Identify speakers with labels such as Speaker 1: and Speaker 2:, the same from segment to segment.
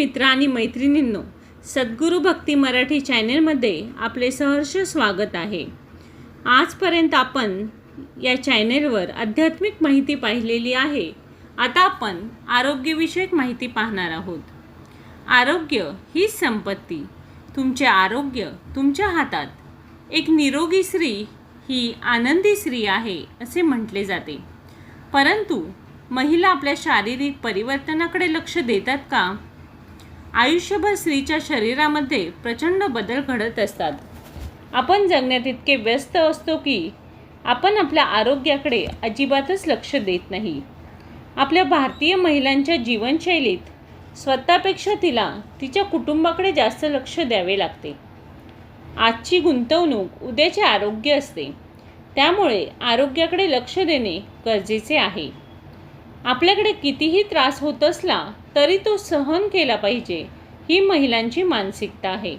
Speaker 1: मित्र आणि मैत्रिणींनो सद्गुरू भक्ती मराठी चॅनेलमध्ये आपले सहर्ष स्वागत आहे. आजपर्यंत आपण या चॅनेलवर आध्यात्मिक माहिती पाहिलेली आहे. आता आपण आरोग्यविषयक माहिती पाहणार आहोत. आरोग्य ही संपत्ती. तुमचे आरोग्य तुमच्या हातात. एक निरोगी स्त्री ही आनंदी स्त्री आहे असे म्हटले जाते. परंतु महिला आपल्या शारीरिक परिवर्तनाकडे लक्ष देतात का? आयुष्यभर स्त्रीच्या शरीरामध्ये प्रचंड बदल घडत असतात. आपण जगण्यात इतके व्यस्त असतो की आपण आपल्या आरोग्याकडे अजिबातच लक्ष देत नाही. आपल्या भारतीय महिलांच्या जीवनशैलीत स्वतःपेक्षा तिला तिच्या कुटुंबाकडे जास्त लक्ष द्यावे लागते. आजची गुंतवणूक उद्याचे आरोग्य असते. त्यामुळे आरोग्याकडे लक्ष देणे गरजेचे आहे. आपल्याकडे कितीही त्रास होत असला तरी तो सहन केला पाहिजे ही महिलांची मानसिकता आहे.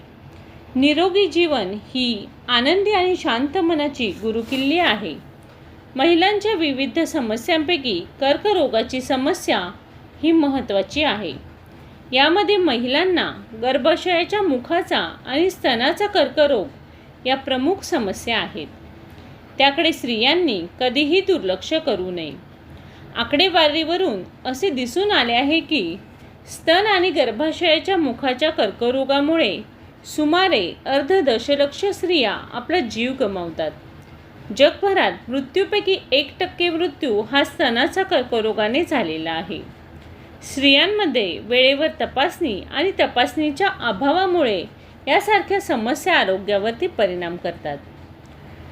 Speaker 1: निरोगी जीवन ही आनंदी आणि शांत मनाची गुरुकिल्ली आहे. महिलांच्या विविध समस्यांपैकी कर्करोगाची समस्या ही महत्त्वाची आहे. यामध्ये महिलांना गर्भाशयाच्या मुखाचा आणि स्तनाचा कर्करोग या प्रमुख समस्या आहेत. त्याकडे स्त्रियांनी कधीही दुर्लक्ष करू नये. आकडेवारीवरून असे दिसून आले आहे की स्तन आणि गर्भाशयाच्या मुखाच्या कर्करोगामुळे सुमारे अर्ध दशलक्ष स्त्रिया आपला जीव गमावतात. जगभरात मृत्यूपैकी एक टक्के मृत्यू हा स्तनाचा कर्करोगाने झालेला आहे. स्त्रियांमध्ये वेळेवर तपासणी आणि तपासणीच्या अभावामुळे यासारख्या समस्या आरोग्यावरती परिणाम करतात.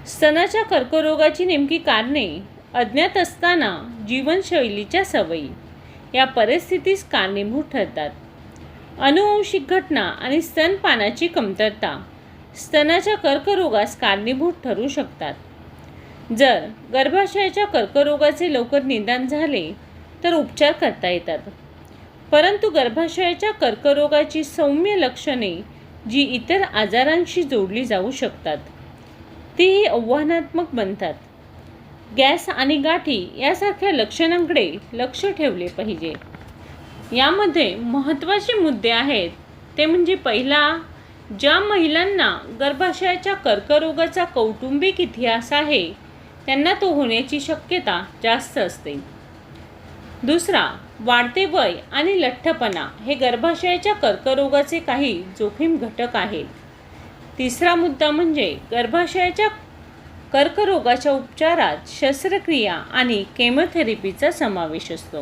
Speaker 1: स्तनाच्या कर्करोगाची नेमकी कारणे अज्ञात असताना जीवनशैलीच्या सवयी या परिस्थितीस कारणीभूत ठरतात. अनुवंशिक घटना आणि स्तनपानाची कमतरता स्तनाच्या कर्करोगास कारणीभूत ठरू शकतात. जर गर्भाशयाच्या कर्करोगाचे लवकर निदान झाले तर उपचार करता येतात. परंतु गर्भाशयाच्या कर्करोगाची सौम्य लक्षणे जी इतर आजारांशी जोडली जाऊ शकतात तीही आव्हानात्मक बनतात. गॅस आणि गाठी यासारख्या लक्षणांकडे लक्ष ठेवले पाहिजे. यामध्ये महत्त्वाचे मुद्दे आहेत. ते म्हणजे पहिला ज्या महिलांना गर्भाशयाच्या कर्करोगाचा कौटुंबिक इतिहास आहे त्यांना तो होण्याची शक्यता जास्त असते. दुसरा वाढते वय आणि लठ्ठपणा हे गर्भाशयाच्या कर्करोगाचे काही जोखीम घटक आहेत. तिसरा मुद्दा म्हणजे गर्भाशयाच्या कर्करोगाच्या उपचारात शस्त्रक्रिया आणि केमोथेरपीचा समावेश असतो.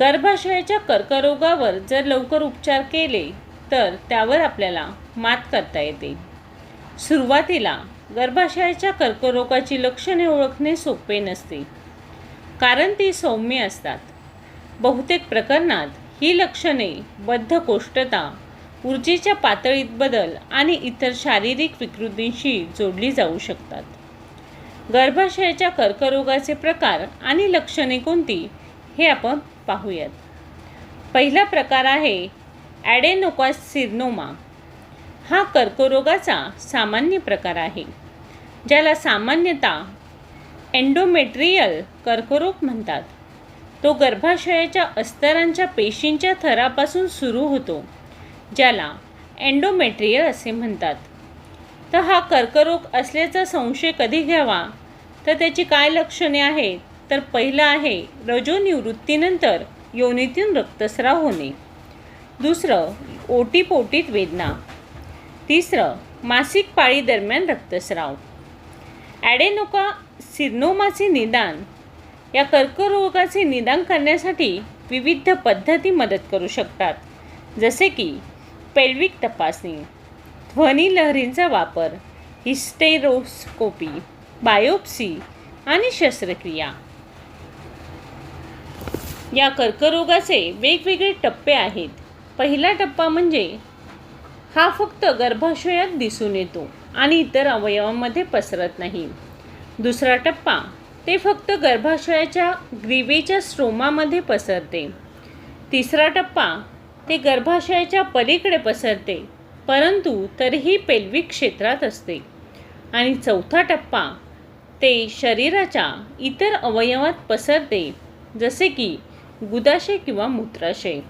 Speaker 1: गर्भाशयाच्या कर्करोगावर जर लवकर उपचार केले तर त्यावर आपल्याला मात करता येते. सुरुवातीला गर्भाशयाच्या कर्करोगाची लक्षणे ओळखणे सोपे नसते कारण ती सौम्य असतात. बहुतेक प्रकरणात ही लक्षणे बद्धकोष्ठता ऊर्जेच्या पातळीत बदल आणि इतर शारीरिक विकृतींशी जोडली जाऊ शकतात. गर्भाशयाच्या कर्करोगाचे प्रकार आणि लक्षणे कोणती हे आपण पाहूयात. पहिला प्रकार आहे ॲडेनोकासिर्नोमा. हा कर्करोगाचा सामान्य प्रकार आहे ज्याला सामान्यतः एंडोमेट्रियल कर्करोग म्हणतात. तो गर्भाशयाच्या अस्तरांच्या पेशींच्या थरापासून सुरू होतो ज्याला एंडोमेट्रियल असे म्हणतात. तर हा कर्करोग असल्याचा संशय कधी घ्यावा? तर त्याची काय लक्षणे आहेत? तर पहिलं आहे रजोनिवृत्तीनंतर योनीतून रक्तस्राव होणे. दुसरं ओटीपोटीत वेदना. तिसरं मासिक पाळी दरम्यान रक्तस्राव. ॲडेनोका सिर्नोमाचे निदान. या कर्करोगाचे निदान करण्यासाठी विविध पद्धती मदत करू शकतात. जसे की पेल्विक तपासणी. ध्वनी लहरींचा वापर हिस्टेरोस्कोपी बायोप्सी आणि शस्त्रक्रिया. या कर्करोगाचे वेगवेगळे टप्पे आहेत. पहिला टप्पा म्हणजे हा फक्त गर्भाशयात दिसून येतो आणि इतर अवयवांमध्ये पसरत नाही. दुसरा टप्पा ते फक्त गर्भाशयाच्या ग्रीवेच्या स्ट्रोमामध्ये पसरते. तिसरा टप्पा ते गर्भाशयाच्या पलीकडे पसरते परंतु तरीही पेल्विक क्षेत्रात असते. आणि चौथा टप्पा ते शरीराच्या इतर अवयवात पसरते जसे की गुदाशय किंवा मूत्राशय.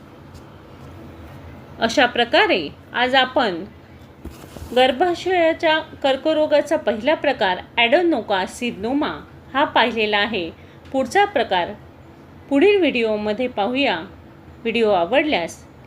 Speaker 1: अशा प्रकारे आज आपण गर्भाशयाच्या कर्करोगाचा पहिला प्रकार ॲडोनोका सिडनोमा हा पाहिलेला आहे. पुढचा प्रकार पुढील व्हिडिओमध्ये पाहूया. व्हिडिओ आवडल्यास